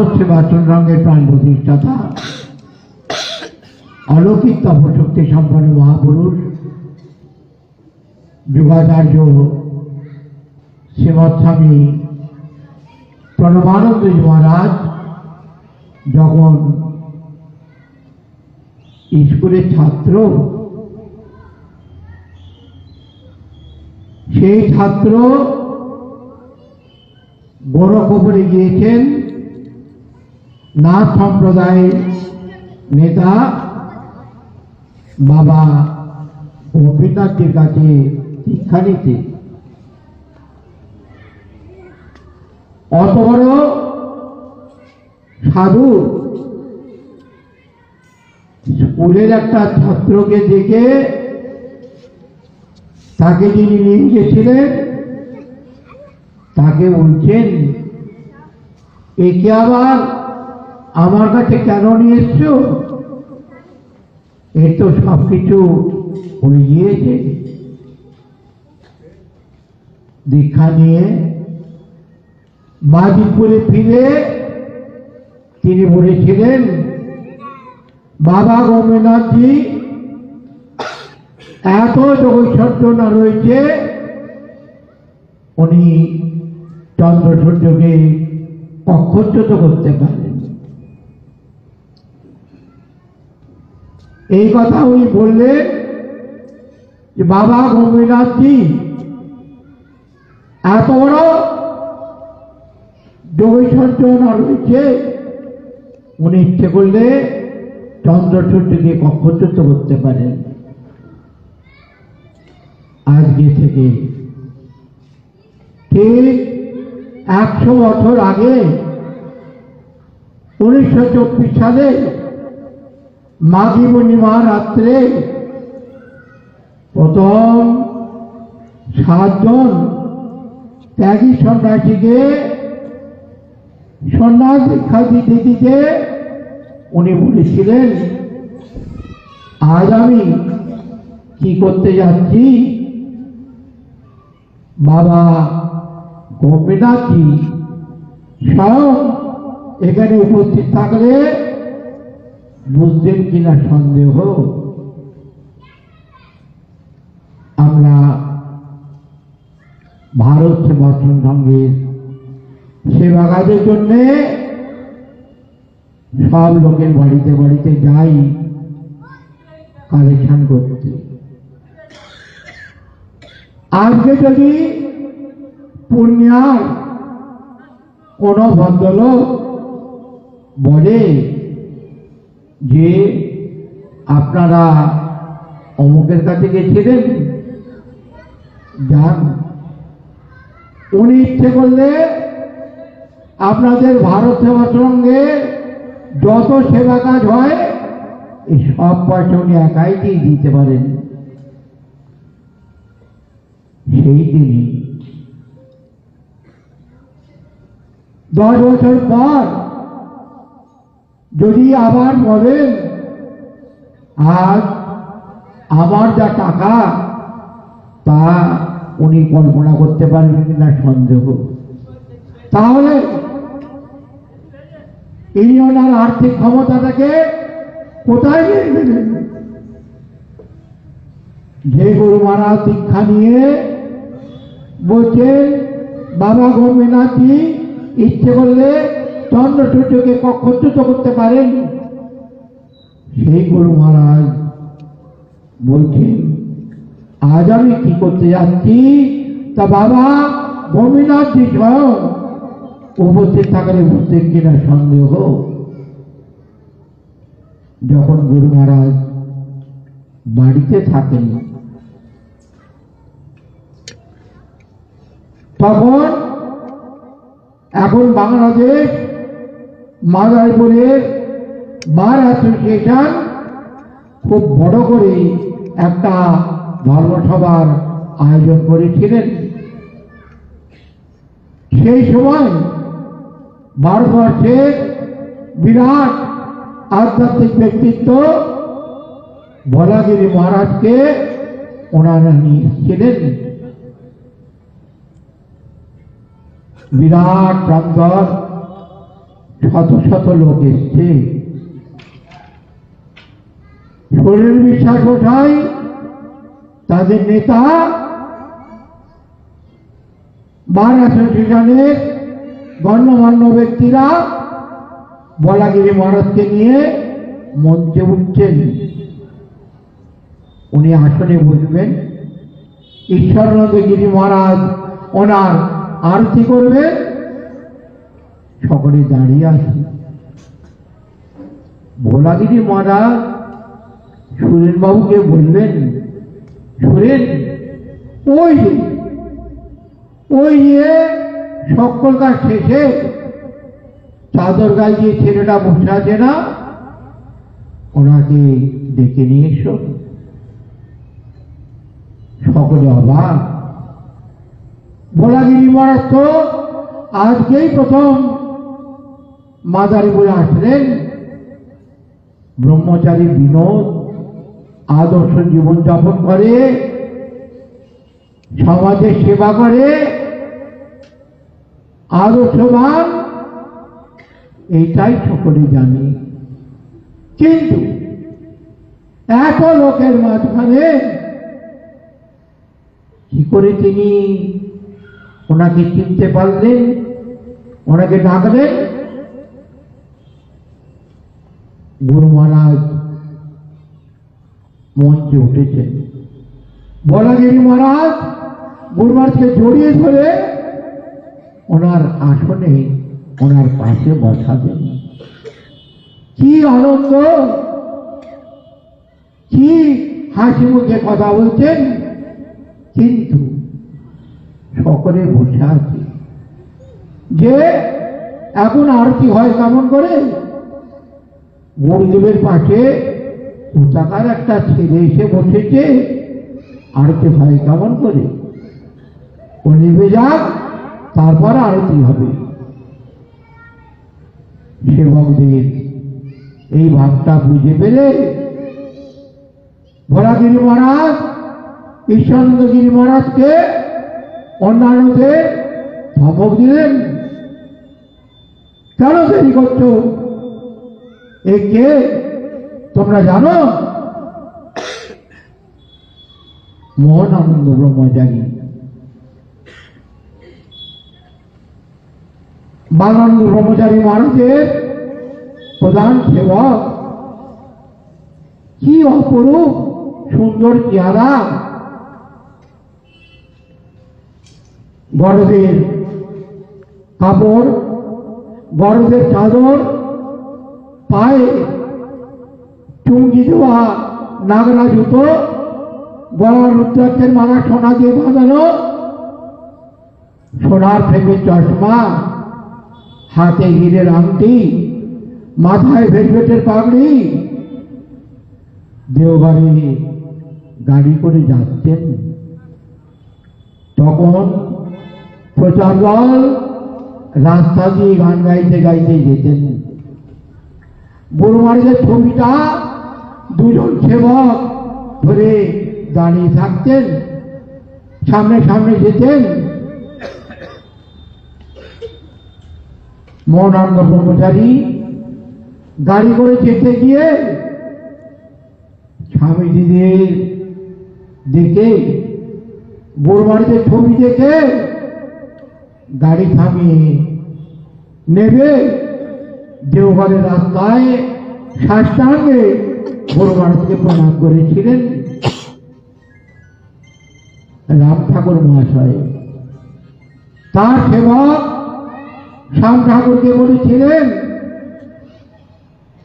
ভারত সেবাচন রঙের প্রাণ প্রতিষ্ঠাতা। অলৌকিক তপশক্তি সম্পন্ন মহাপুরুষ যুগাচার্য শ্রীমৎ স্বামী প্রণবানন্দ মহারাজ যখন স্কুলের ছাত্র, সেই ছাত্র বড় কবরে গিয়েছেন নাথ সম্প্রদায়ের নেতা বাবা গোপীনাথের কাছে শিক্ষা নিতে। অত বড় সাধু স্কুলের একটা ছাত্রকে দেখে তাকে যিনি নিয়ে গেছিলেন, তাকে বলছেন, একে আবার আমার কাছে কেন নিয়ে এসছো? এ তো সব কিছু উড়ে গিয়েছে দীক্ষা নিয়ে বাজিপুরে ফিরে তিনি বলেছিলেন বাবা গোমেনাথজি এত যোগৈশ্বর্যনা রয়েছে, উনি চন্দ্র সূর্যকে অক্ষচ্যুত করতে পারেন। এই কথা উনি বললেন যে, বাবা গোপীনাথজি এত বড় যোগৈশ্বর্যনা রয়েছে? উনি ইচ্ছে করলে চন্দ্র সূর্যকে কক্ষচ্যুত করতে পারেন। আজকে থেকে ঠিক একশো বছর আগে উনিশশো চব্বিশ সালে মাঘী পূর্ণিমা রাত্রে প্রথম সাতজন ত্যাগী সন্ন্যাসীকে সন্ন্যাস দীক্ষা দিতে দিতে উনি বলেছিলেন, আজ আমি কি করতে যাচ্ছি? বাবা গোপীনাথজি স্বয়ং এখানে উপস্থিত থাকলে বুঝতেন কিনা সন্দেহ? আমরা ভারত সেবাশ্রম সংঘের সেবা কাজের জন্যে সব লোকের বাড়িতে বাড়িতে যাই, কালেকশন করতে। আজকে যদি পুণ্যার কোনো ভদ্রলোক বলে যে আপনারা অমুকের কাছে গেছিলেন, যান। উনি ইচ্ছে করলে আপনাদের ভারত সেবা সঙ্গে যত সেবা কাজ হয়, এই সব পয়সা উনি একাই দিয়ে দিতে পারেন। সেই তিনি দশ বছর পর যদি আবার বলেন, আজ আমার যা টাকা, তা উনি কল্পনা করতে পারবেন কিনা সন্দেহ। তাহলে ইনি ওনার আর্থিক ক্ষমতাটাকে কোথায় নিয়ে গেলেন যে গুরু মহারাজ দীক্ষা নিয়ে বলছেন, বাবা গোপীনাথজি ইচ্ছে করলে চন্দ্র সূর্যকে কক্ষচ্যুত করতে পারেন? সেই গুরু মহারাজ বলছেন, আজ আমি কি করতে যাচ্ছি? তা বাবা গোপীনাথজি স্বয়ং উপস্থিত থাকলে বুঝতেন কিনা সন্দেহ যখন গুরু মহারাজ বাড়িতে থাকেন, তখন এখন বাংলাদেশ মাদারপুরের বার অ্যাসোসিয়েশন খুব বড় করে একটা ধর্মসভার আয়োজন করেছিলেন। সেই সময় ভারতবর্ষের বিরাট আধ্যাত্মিক ব্যক্তিত্ব ভোলাগিরি মহারাজকে ওনারা নিয়েছিলেন। বিরাট প্রান্তর শত শত লোক এসছে। শরীর বিশ্বাস ওঠাই তাদের নেতা বার অ্যাসোসিয়েশনের গণ্যমান্য ব্যক্তিরা বলাগিরি মহারাজকে নিয়ে মঞ্চে উঠছেন। উনি আসনে বসবেন। ঈশ্বরানন্দ গিরি মহারাজ ওনার আরতি করবেন সকলে দাঁড়িয়ে আছে ভোলাগিরি মহারাজ সুরেন বাবুকে বললেন, সুরেন, ওই ওই সকল কাজ শেষে চাদর গায়ে যে ছেলেটা বসে আছে না, ওনাকে ডেকে নিয়ে এসো। সকলে অবাক। ভোলাগিরি মহারাজ তো আজকেই প্রথম মাদারীপুরে আসলেন। ব্রহ্মচারী বিনোদ আদর্শ জীবনযাপন করে সমাজের সেবা করে আদর্শবান এইটাই সকলে জানি। কিন্তু এত লোকের মাঝখানে কি করে তিনি ওনাকে চিনতে পারলেন, ওনাকে ডাকলেন? গুরু মহারাজ মঞ্চে উঠেছেন বলাগিরি মহারাজ, গুরু মহারাজকে জড়িয়ে ধরে ওনার আসনে, ওনার পাশে বসাবেন কি আনন্দ! কি হাসি মুখে কথা বলছেন। কিন্তু সকলে বসে আছে। যে এখন আরতি হয় কেমন করে? গুরুদেবের পাশে কোথাকার একটা ছেলে এসে বসেছে আরতি হয় কেমন করে। ও নেবে যাক, তারপর আরতি হবে। সেবকদের এই ভাবটা বুঝে পেলে ভোলাগিরি মহারাজ ঈশ্বরানন্দগিরি মহারাজকে অন্যান্যদের ধমক দিলেন। কেন দেরি করছ? এ কে? তোমরা জানো? মোহন আনন্দ ব্রহ্মচারী বাগানন্দ ব্রহ্মচারী মানুষের প্রধান সেবক। কি অপরূপ সুন্দর চেহারা। বড়দের কাপড় বড়দের চাদর পায়ে চুমকি দেওয়া নাগরা জুতো গলার রুদ্রাক্ষের মালা সোনা দিয়ে বাঁধানো। সোনার ফ্রেমের চশমা, হাতে হিরের আংটি, মাথায় ভেলভেটের পাগড়ি। দেওবারে গাড়ি করে যাচ্ছেন। তখন প্রচার দল রাস্তা দিয়ে গান গাইতে গাইতে যেতেন। বড়মারিদের ছবিটা দুজন সেবক ধরে দাঁড়িয়ে থাকতেন, সামনে সামনে যেতেন। মৌনানন্দ ব্রহ্মচারী গাড়ি করে যেতে গিয়ে স্বামীজিদের দেখে বোরবাড়িতে ছবি দেখে গাড়ি থামিয়ে নেবে। দেওঘরের রাস্তায় সাষ্টাঙ্গে বোরবাড়িতে প্রণাম করেছিলেন রাম ঠাকুর মহাশয়। তার সেবক শ্যাম ঠাকুরকে বলেছিলেন,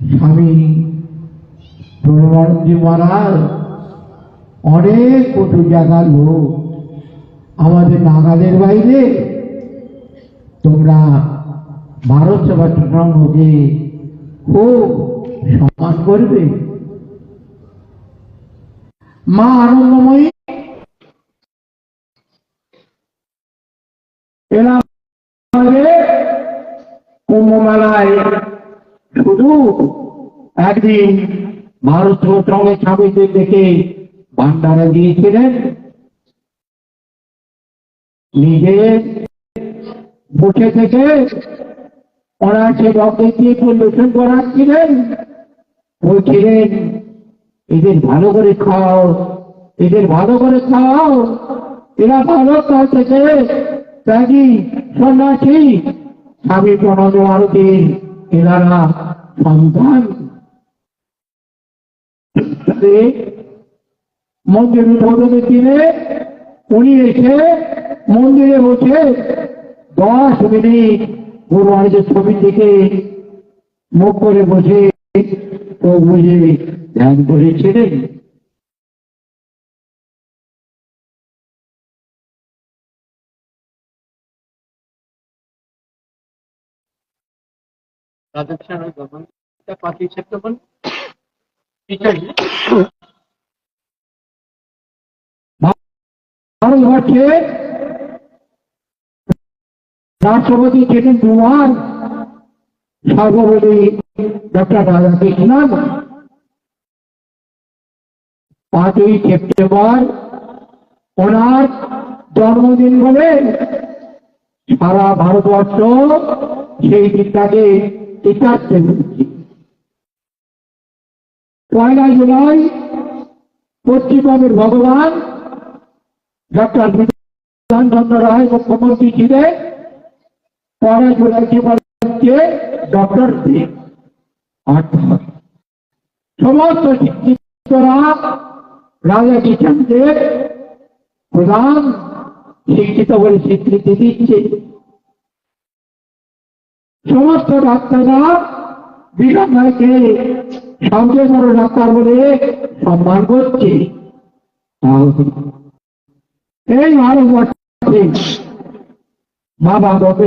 স্বামী প্রণবানন্দী মহারাজ, অনেক কটু জায়গার লোক আমাদের নাগালের বাইরে। তোমরা ভারত সেবা চট্টগ্রামকে খুব সম্মান করবে। মা আনন্দময়ী। এরা আমাদের কুম্ভমেলায়। শুধু একদিন ভারত স্বামীদের দেখে ভান্ডারা দিয়েছিলেন। নিজে বসে থেকে ওরা সে পরিবেশন করাচ্ছিলেন, বলছিলেন, এদের ভালো করে খাও, এদের ভালো করে খাও, এরা ভালো থেকে ত্যাগী সন্ন্যাসী, স্বামী প্রণব এনারা সন্তান। মন্দির উদ্বোধনের দিনে উনি এসে মন্দিরে বসে দশ মিনিট গুরু মহারাজের ছবি থেকে মুখ করে বসে তো বুঝে ধ্যান করেছিলেন। রাজস্থান পার্টি সেপ্টেম্বর ভারতবর্ষে রাষ্ট্রপতি ছিলেন দুবার সর্বোপরি ডক্টর রাধাকৃষ্ণন পাঁচই সেপ্টেম্বর ওনার জন্মদিন বলে সারা ভারতবর্ষ সেই দিনটাকে ডে বলছি পয়লা জুলাই পশ্চিমবঙ্গের ভগবান ডক্টর বিধানচন্দ্র রায় মুখ্যমন্ত্রী ছিলেন। পয়লা জুলাই কি বলছে ডক্টর সমস্ত শিক্ষিতরা রাজা কিষানদের প্রধান শিক্ষিত বলে স্বীকৃতি দিচ্ছে। সমস্ত ডাক্তাররা বিরাম ভাইকে বড় ডাক্তার বলে সম্মান করছে। এই ভারতবর্ষে মা গেছে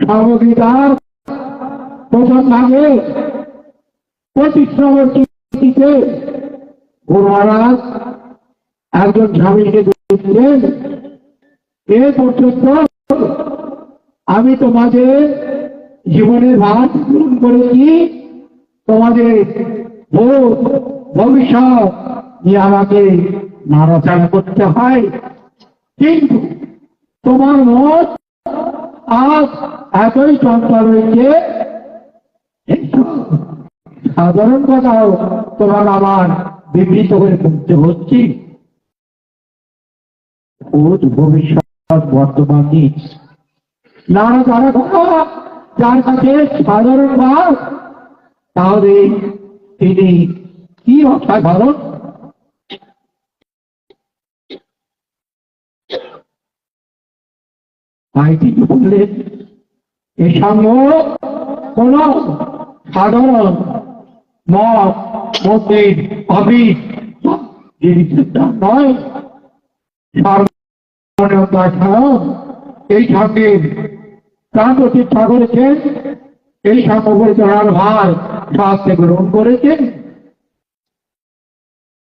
সংবিধান প্রথম ভাগে মহারাজ একজন স্বামীকে এ পর্যন্ত আমি তোমাদের জীবনের ভাত পূরণ করেছি। তোমাদের ভবিষ্যৎ নিয়ে আমাকে নাড়াচাড়া করতে হয়। কিন্তু তোমার মত আজ চঞ্চল রয়েছে সাধারণ কথাও তোমার আমার বিবৃত করে করতে হচ্ছে ভবিষ্যৎ বর্তমান নানা তারা কথা যার কাছে সাধারণ ভাব তাহলে তিনি কি অসাধারণ তিনি বললেন? সঙ্গে কোন সাধারণ মত নয় এই প্রাণ করেছেন এই সঙ্গে পরিচালনার ভার স্বাস্থ্য গ্রহণ করেছেন।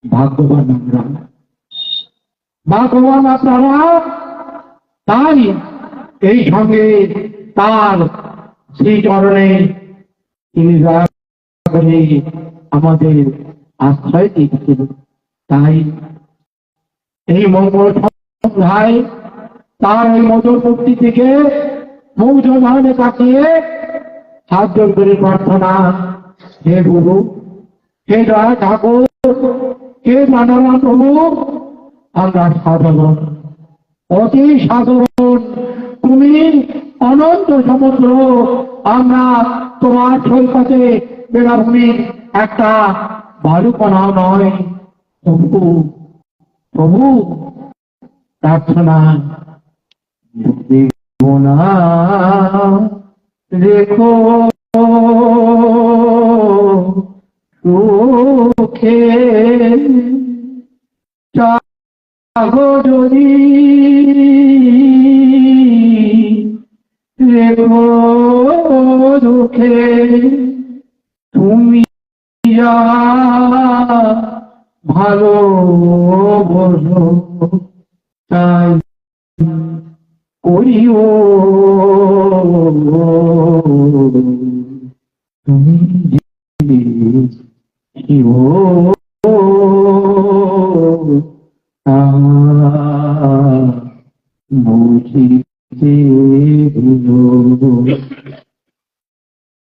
ভাগ্যবান আমরা। ভাগ্যবান আপনারা, তাই এই সঙ্গে তার সেই চরণে তিনি আমাদের আশ্রয় দিয়েছেন তাই এই মঙ্গল সন্ধ্যায় তার ওই মধুর থেকে মুখ জমানে তাকিয়ে হাত করে প্রার্থনা, হে গুরু, হে দয়া ঠাকুর, হে মানবা প্রভু, আমরা সাধারণ অতি সাধারণ। তুমি অনন্ত সমুদ্র, আমরা তোমার সৈকতে বেড়াভূমির একটা বালুকণাও নয়। প্রভু প্রভু প্রার্থনা দেখো সুখে চাগো করিয়া ভালো বলো তাই করিও তুমি যে